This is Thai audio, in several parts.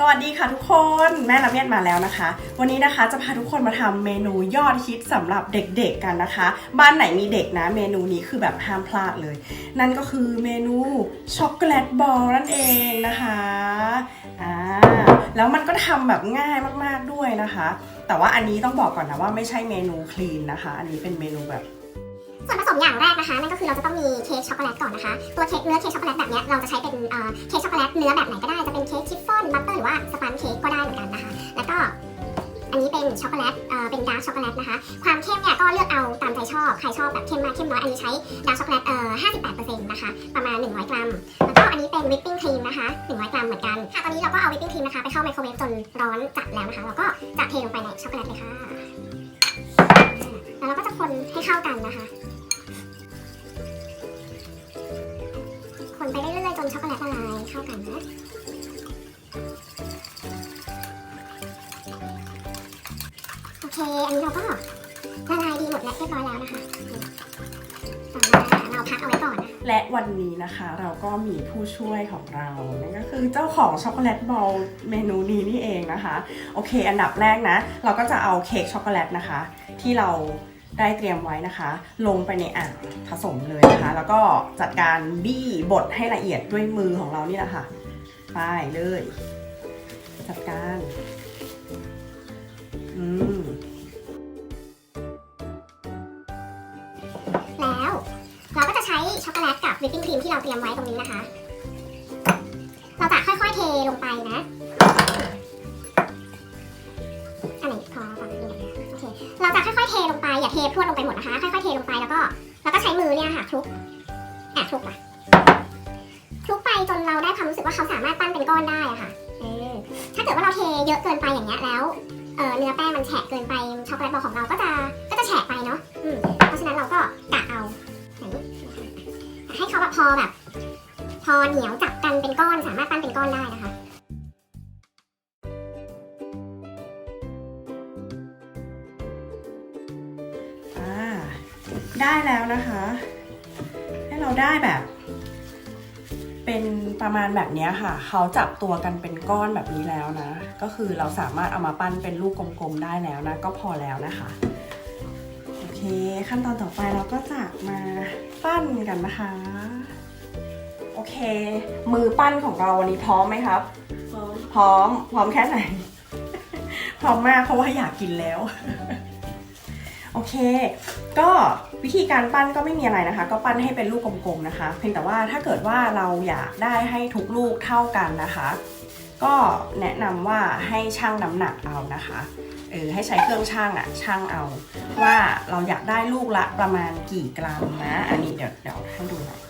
สวัสดีค่ะทุกคนแม่ละเมียดมาแล้วนะคะ วันนี้นะคะจะพาทุกคนมาทำเมนูยอดฮิตสำหรับเด็กๆกันนะคะ บ้านไหนมีเด็กนะ เมนูนี้คือแบบห้ามพลาดเลย นั่นก็คือเมนูช็อกโกแลตบอลนั่นเองนะคะอ่าแล้วมันก็ทำแบบง่ายมากๆด้วยนะคะ แต่ว่าอันนี้ต้องบอกก่อนนะว่าไม่ใช่เมนูคลีนนะคะ อันนี้เป็นเมนูแบบ ส่วนผสมอย่างแรกนะคะนั่นก็คือเราจะต้องมีเค้กช็อกโกแลตก่อนนะคะ ตัวเค้กเนื้อเค้กช็อกโกแลตแบบนี้เราจะใช้เป็นเเค้กช็อกโกแลตเนื้อแบบไหนก็ได้จะเป็นเค้กชิฟฟ่อนบัตเตอร์หรือว่าสปันเค้กก็ได้เหมือนกันนะคะ แล้วก็อันนี้เป็นช็อกโกแลตเอ่อเป็นดาร์กช็อกโกแลตนะคะ ความเข้มเนี่ยก็เลือกเอาตามใจชอบ ใครชอบแบบเข้มมากเข้มน้อย อันนี้ใช้ดาร์กช็อกโกแลตเอ่อ58%นะคะ ประมาณ 100 กรัม แล้วก็อันนี้เป็นวิปปิ้งครีมนะคะ 100 กรัมเหมือนกัน ค่ะ ตอนนี้เราก็เอาวิปปิ้งครีมนะคะไปเข้าไมโครเวฟจนร้อนจัดแล้วนะคะ เราก็จะเทลงไปในช็อกโกแลตเลยค่ะ แล้วเราก็จะคนให้เข้ากันนะคะ คนไปเรื่อยๆจนช็อกโกแลตละลายเข้ากันนะโอเค อันนี้เราก็ละลายดีหมดแล้วเรียบร้อยแล้วนะคะต่อมาเราพักเอาไว้ก่อนนะและวันนี้นะคะเราก็มีผู้ช่วยของเรานั่นก็คือเจ้าของช็อกโกแลตบอลเมนูนี้นี่เองนะคะ โอเค อันดับแรกนะ เราก็จะเอาเค้กช็อกโกแลตนะคะ ที่เรา ได้เตรียมไว้นะคะ ลงไปในอ่างผสมเลยนะคะ แล้วก็จัดการบี้บดให้ละเอียดด้วยมือของเรานี่แหละค่ะไปเลย จัดการ อืมแล้วเราก็จะใช้ช็อกโกแลตกับวิปปิ้งครีมที่เราเตรียมไว้ตรงนี้นะคะ เราจะค่อยๆเทลงไปนะ อยๆเทลงไปอย่าเทพรวดลงไปหมดนะคะ ค่อยๆเทลงไปแล้วก็ แล้วก็ใช้มือเนี่ยค่ะคลุกอะคลุกไปคลุกไปจนเราได้ความรู้สึกว่าเขาสามารถปั้นเป็นก้อนได้อะค่ะเออถ้าเกิดว่าเราเทเยอะเกินไปอย่างเงี้ยแล้วเออเนื้อแป้งมันแฉะเกินไปช็อกโกแลตบอลของเราก็จะก็จะแฉะไปเนาะอืมเพราะฉะนั้นเราก็กะเอาให้เขาแบบพอแบบ พอเหนียวจับกันเป็นก้อนสามารถปั้นเป็นก้อนได้นะคะ ได้แล้วนะคะ ให้เราได้แบบ เป็นประมาณแบบเนี้ยค่ะ เขาจับตัวกันเป็นก้อนแบบนี้แล้วนะ ก็คือเราสามารถเอามาปั้นเป็นลูกกลมๆได้แล้วนะ ก็พอแล้วนะคะโอเค ขั้นตอนต่อไปเราก็จะมาปั้นกันนะคะโอเค มือปั้นของเราวันนี้พร้อมไหมครับ พร้อม พร้อม พร้อมแค่ไหน พร้อมมากเพราะว่าอยากกินแล้ว โอเค ก็ วิธีการปั้นก็ไม่มีอะไรนะคะ ก็ปั้นให้เป็นลูกกลมๆนะคะ เพียงแต่ว่าถ้าเกิดว่าเราอยากได้ให้ทุกลูกเท่ากันนะคะ ก็แนะนำว่าให้ช่างน้ำหนักเอานะคะเออให้ใช้เครื่องช่างอะช่างเอา ว่าเราอยากได้ลูกละประมาณกี่กรัมนะ อันนี้เดี๋ยวเดี๋ยวให้ดูหน่อย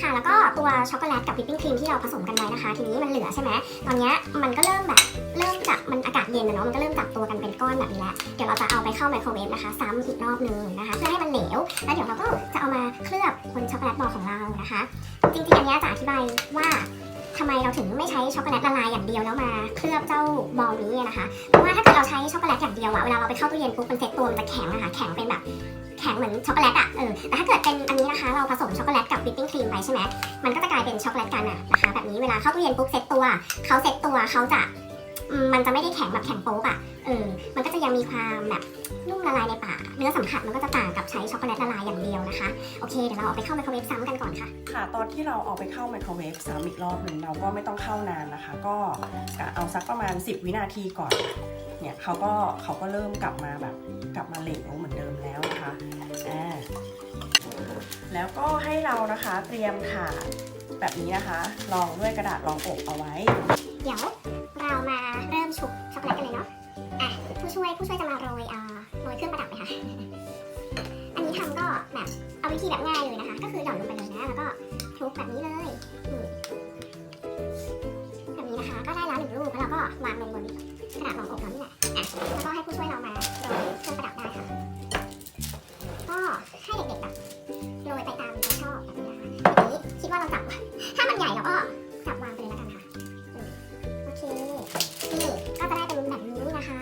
ค่ะแล้วก็ตัวช็อกโกแลตกับวิปปิ้งครีมที่เราผสมกันไว้นะคะ ทีนี้มันเหลือใช่ไหมตอนนี้มันก็เริ่มแบบเริ่มจากมันอากาศเย็นนะเนาะมันก็เริ่มจับตัวกันเป็นก้อนแบบนี้แล้วเดี๋ยวเราจะเอาไปเข้าไมโครเวฟนะคะ ซ้ำอีกรอบนึงนะคะเพื่อให้มันเหลวแล้วเดี๋ยวเราก็จะเอามาเคลือบบนช็อกโกแลตบอลของเรานะคะ จริงๆอันนี้จะอธิบายว่าทำไมเราถึงไม่ใช้ช็อกโกแลตละลายอย่างเดียวแล้วมาเคลือบเจ้าบอลนี้นะคะ เพราะว่าถ้าเกิดเราใช้ช็อกโกแลตอย่างเดียวอะเวลาเราไปเข้าตู้เย็นปุ๊บมันเซ็ตตัวมันจะแข็งอะคะแข็งเป็นแบบ แข็งเหมือนช็อกโกแลตอะเออแต่ถ้าเกิดเป็นอันนี้นะคะ เราผสมช็อกโกแลตกับวิปปิ้งครีมไปใช่ไหมมันก็จะกลายเป็นช็อกโกแลตกันอะนะคะแบบนี้เวลาเข้าตู้เย็นปุ๊บเซ็ตตัวเขาเซ็ตตัวเขาจะมันจะไม่ได้แข็งแบบแข็งโป๊กอะเออมันก็จะยังมีความแบบนุ่มละลายในปากเนื้อสัมผัสมันก็จะต่างกับใช้ช็อกโกแลตละลายอย่างเดียวนะคะโอเคเดี๋ยวเราเอาไปเข้าไมโครเวฟซ้ำกันก่อนค่ะค่ะ ตอนที่เราเอาไปเข้าไมโครเวฟซ้ำอีกรอบหนึ่งเราก็ไม่ต้องเข้านานนะคะ ก็เอาสักประมาณ 10 วินาทีก่อน เนี่ยเขาก็เขาก็เริ่มกลับมาแบบกลับมาเหลวเหมือนเดิมแล้วนะคะอ่าแล้วก็ให้เรานะคะเตรียมถาดแบบนี้นะคะรองด้วยกระดาษรองอบเอาไว้ เดี๋ยวเรามาเริ่มชุบช็อกโกแลตกันเลยเนาะอะผู้ช่วยผู้ช่วยจะมาโรยเอ่อโรยเครื่องประดับเลยค่ะ อันนี้ทำก็แบบเอาวิธีแบบง่ายเลยนะคะ ก็คือหย่อนลงไปเลยนะแล้วก็คลุกแบบนี้เลยแบบนี้นะคะ ก็ได้แล้วหนึ่งลูกแล้วเราก็วางลงบน กระดาษรองอบเรานี่แหละอะแล้วก็ให้ผู้ช่วยเรามาโรยเครื่องประดับได้ค่ะ ก็ให้เด็กๆแบบโรยไปตามใจชอบแบบนี้นะคะทีนี้คิดว่าเราจับ ถ้ามันใหญ่เราก็จับวางไปเลยแล้วกันค่ะโอเคนี่ก็จะได้เป็นแบบนี้นะคะ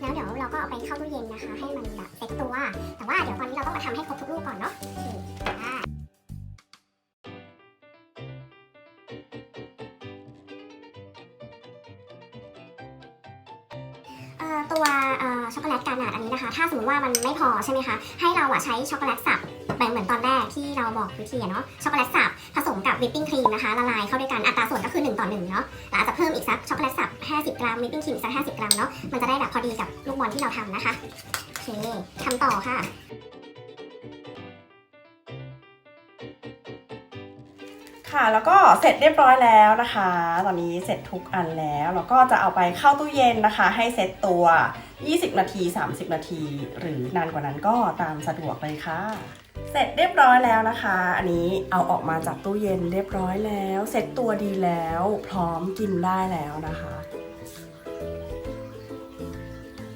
แล้วเดี๋ยวเราก็เอาไปเข้าตู้เย็นนะคะ ให้มันแบบเซ็ตตัว แต่ว่าเดี๋ยวตอนนี้เราต้องมาทำให้ครบทุกลูกก่อนเนาะ ตัวช็อกโกแลตกานาดอันนี้นะคะ ถ้าสมมติว่ามันไม่พอใช่ไหมคะ ให้เราอะใช้ช็อกโกแลตสับแบบเหมือนตอนแรกที่เราบอกวิธีเนาะ ช็อกโกแลตสับผสมกับวิปปิ้งครีมนะคะ ละลายเข้าด้วยกัน อัตราส่วนก็คือ 1 ต่อ1เนาะแล้วอาจจะเพิ่มอีกสักช็อกโกแลตสับ50 กรัม วิปปิ้งครีมสัก50 กรัมเนาะ มันจะได้แบบพอดีกับลูกบอลที่เราทำนะคะ โอเคทำต่อค่ะ ค่ะแล้วก็เสร็จเรียบร้อยแล้วนะคะ ตอนนี้เสร็จทุกอันแล้วแล้วก็จะเอาไปเข้าตู้เย็นนะคะ ให้เซ็ตตัว 20 นาที 30 นาที หรือนานกว่านั้นก็ตามสะดวกเลยค่ะ เสร็จเรียบร้อยแล้วนะคะ อันนี้เอาออกมาจากตู้เย็นเรียบร้อยแล้วเสร็จตัวดีแล้ว พร้อมกินได้แล้วนะคะ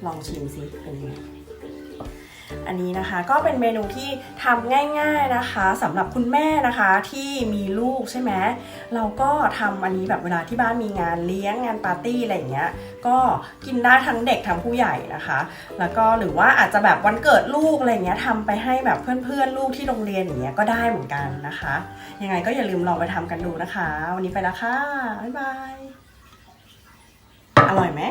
ลองชิมซิเป็นยังไง อันนี้นะคะก็เป็นเมนูที่ทำง่ายๆนะคะสำหรับคุณแม่นะคะที่มีลูกใช่ไหมเราก็ทำอันนี้แบบเวลาที่บ้านมีงานเลี้ยงงานปาร์ตี้อะไรอย่างเงี้ยก็กินได้ทั้งเด็กทั้งผู้ใหญ่นะคะ แล้วก็หรือว่าอาจจะแบบวันเกิดลูกอะไรเงี้ยทำไปให้แบบเพื่อนๆลูกที่โรงเรียนอย่างเงี้ยก็ได้เหมือนกันนะคะ ยังไงก็อย่าลืมลองไปทำกันดูนะคะ วันนี้ไปแล้วค่ะบ๊ายบายอร่อยไหม